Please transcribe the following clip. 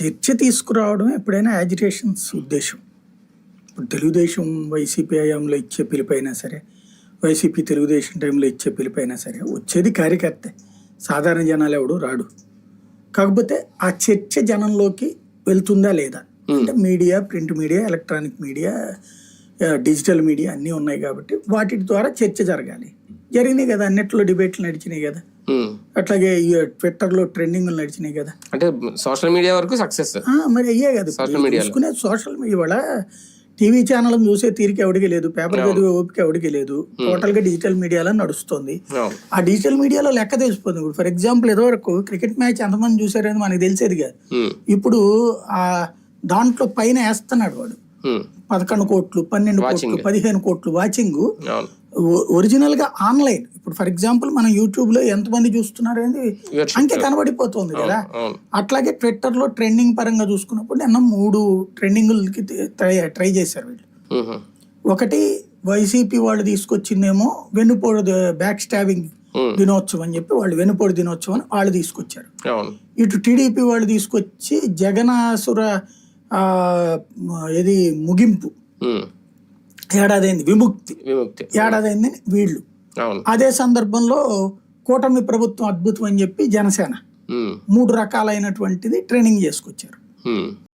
చర్చ తీసుకురావడం ఎప్పుడైనా యాజిటేషన్స్ ఉద్దేశం. ఇప్పుడు తెలుగుదేశం వైసీపీ హయాంలో ఇచ్చే పిలుపైనా సరే వైసీపీ తెలుగుదేశం టైంలో ఇచ్చే పిలుపైనా సరే వచ్చేది కార్యకర్తే. సాధారణ జనాలు ఎవడు రాడు. కాకపోతే ఆ చర్చ జనంలోకి వెళ్తుందా లేదా? అంటే media print media electronic media digital media అన్నీ ఉన్నాయి కాబట్టి వాటి ద్వారా చర్చ జరగాలి. జరిగినాయి కదా అన్నిట్లో డిబేట్లు నడిచినాయి కదా. అట్లాగే ఈ ట్విట్టర్లో ట్రెండింగ్లు నడిచినాయి కదా. అంటే సోషల్ మీడియా వరకు సక్సెస్. మరి అయ్యే కదా. Social ఇప్పుడు media లో. చూసుకునే సోషల్ మీడియా ఇవాళ టీవీ ఛానల్ చూసే తీరిక ఎవడికి లేదు పేపర్ చదివే ఓపిక ఎవడికి లేదు. టోటల్గా డిజిటల్ మీడియాలో నడుస్తుంది. ఆ డిజిటల్ మీడియాలో లెక్క తెలిసిపోతుంది. ఇప్పుడు ఫర్ ఎగ్జాంపుల్ ఇదివరకు క్రికెట్ మ్యాచ్ ఎంతమంది చూసారని మనకి తెలిసేది కాదు. ఇప్పుడు ఆ దాంట్లో పైన వేస్తున్నాడు వాడు. పదకొండు కోట్లు పన్నెండు కోట్లు పదిహేను కోట్లు వాచింగ్ అవును ఒరిజినల్గా ఆన్లైన్ ఇప్పుడు ఫర్ ఎగ్జాంపుల్ మనం యూట్యూబ్లో ఎంతమంది చూస్తున్నారు అనేది. అంకె కనబడిపోతుంది కదా అట్లాగే ట్విట్టర్లో ట్రెండింగ్ పరంగా చూసుకున్నప్పుడు నిన్న మూడు ట్రెండింగ్లకి ట్రై ట్రై చేశారు వీళ్ళు. ఒకటి వైసీపీ వాళ్ళు తీసుకొచ్చిందేమో వెన్నుపోడు బ్యాక్ స్టాబింగ్. దినోత్సవం అని చెప్పి వాళ్ళు వెన్నుపోడు దినోత్సవం అని వాళ్ళు తీసుకొచ్చారు ఇటు టీడీపీ వాళ్ళు తీసుకొచ్చి జగనాసుర ఇది ముగింపు. ఏడాదైంది? విముక్తి. విముక్తి. ఏడాదైంది వీళ్ళు. అదే సందర్భంలో కూటమి ప్రభుత్వం అద్భుతం అని చెప్పి జనసేన. మూడు రకాలైనటువంటిది ట్రైనింగ్ చేసుకొచ్చారు.